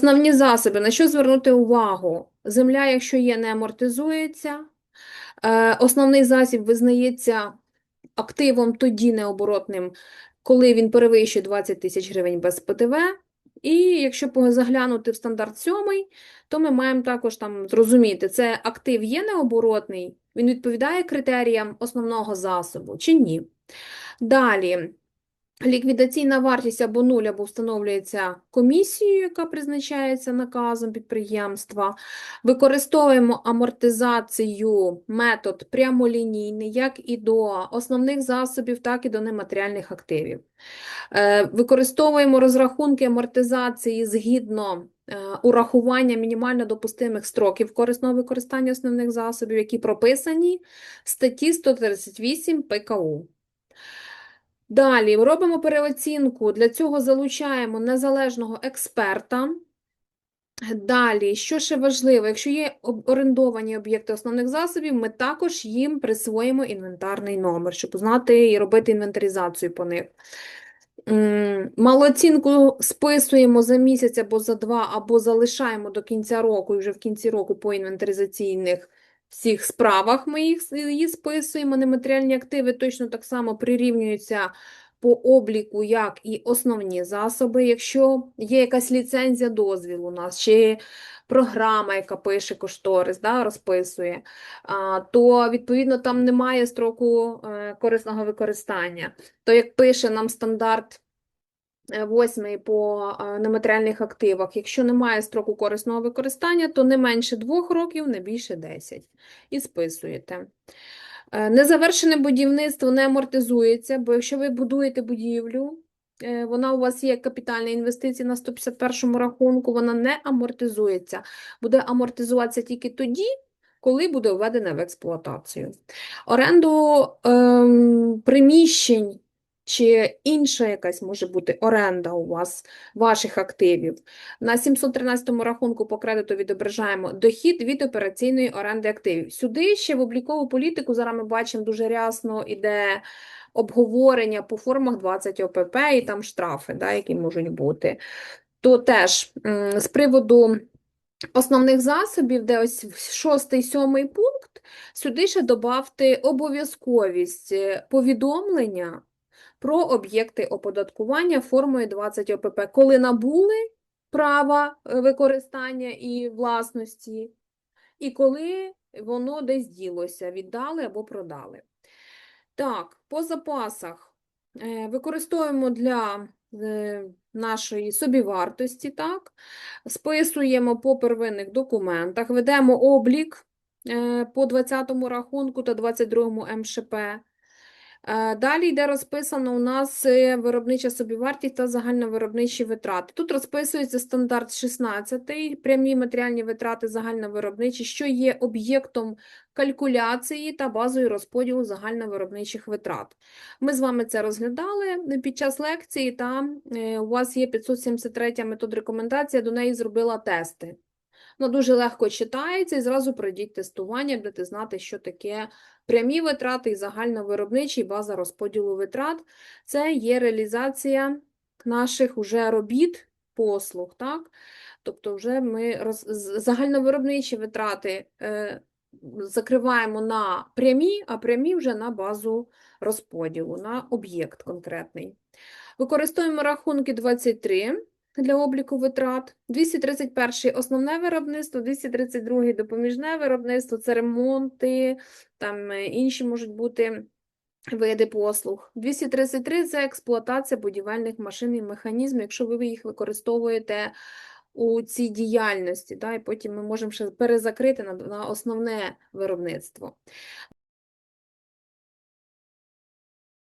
Основні засоби. На що звернути увагу? Земля, якщо є, не амортизується. Е, Основний засіб визнається активом тоді необоротним, коли він перевищує 20 тисяч гривень без ПДВ. І якщо заглянути в стандарт 7, то ми маємо також там зрозуміти, це актив є необоротний, він відповідає критеріям основного засобу чи ні. Далі, ліквідаційна вартість або нуль, або встановлюється комісією, яка призначається наказом підприємства. Використовуємо амортизацію метод прямолінійний, як і до основних засобів, так і до нематеріальних активів. Е, Використовуємо розрахунки амортизації згідно е, урахування мінімально допустимих строків корисного використання основних засобів, які прописані в статті 138 ПКУ. Далі робимо переоцінку. Для цього залучаємо незалежного експерта. Далі, що ще важливо, якщо є орендовані об'єкти основних засобів, ми також їм присвоїмо інвентарний номер, щоб знати і робити інвентаризацію по них. М, Малооцінку списуємо за місяць або за два, або залишаємо до кінця року, і вже в кінці року по інвентаризаційних всіх справах ми їх, її списуємо. Нематеріальні активи точно так само прирівнюються по обліку, як і основні засоби. Якщо є якась ліцензія, дозвіл у нас, чи програма, яка пише кошторис, да, розписує, то відповідно там немає строку е, корисного використання. То як пише нам стандарт е, восьмий по е, нематеріальних активах, якщо немає строку корисного використання, то не менше двох років, не більше 10. І списуєте. Е, Незавершене будівництво не амортизується, бо якщо ви будуєте будівлю, е, вона у вас є капітальна інвестиція на 151 рахунку, вона не амортизується. Буде амортизуватися тільки тоді, коли буде введена в експлуатацію. Оренду ем, приміщень чи інша якась може бути оренда у вас ваших активів. На 713 рахунку по кредиту відображаємо дохід від операційної оренди активів. Сюди ще в облікову політику зараз ми бачимо дуже рясно іде обговорення по формах 20 ОПП і там штрафи, да, які можуть бути. То теж з приводу основних засобів, де ось шостий, сьомий пункт, сюди ще додавте обов'язковість е, повідомлення про об'єкти оподаткування формою 20 ОПП, коли набули права е, використання і власності, і коли воно десь ділося, віддали або продали. Так, по запасах е, використовуємо для е, нашої собівартості, так, списуємо по первинних документах, ведемо облік по 20-му рахунку та 22-му МШП. Е, Далі йде розписано у нас е, виробнича собівартість та загальновиробничі витрати. Тут розписується стандарт 16, прямі матеріальні витрати загальновиробничі, що є об'єктом калькуляції та базою розподілу загальновиробничих витрат. Ми з вами це розглядали під час лекції, та е, у вас є 573 метод рекомендація, до неї зробила тести. Вона дуже легко читається і зразу пройдіть тестування, будете знати, що таке прямі витрати і загальновиробничі, база розподілу витрат. Це є реалізація наших уже робіт, послуг, так? Тобто вже ми роз... загальновиробничі витрати е, закриваємо на прямі, а прямі вже на базу розподілу, на об'єкт конкретний. Використовуємо рахунки 23 для обліку витрат. 231 основне виробництво, 232 допоміжне виробництво, це ремонти, там е, інші можуть бути види послуг. 233 це експлуатація будівельних машин і механізмів, якщо ви їх використовуєте у цій діяльності, да, і потім ми можемо ще перезакрити на, на основне виробництво.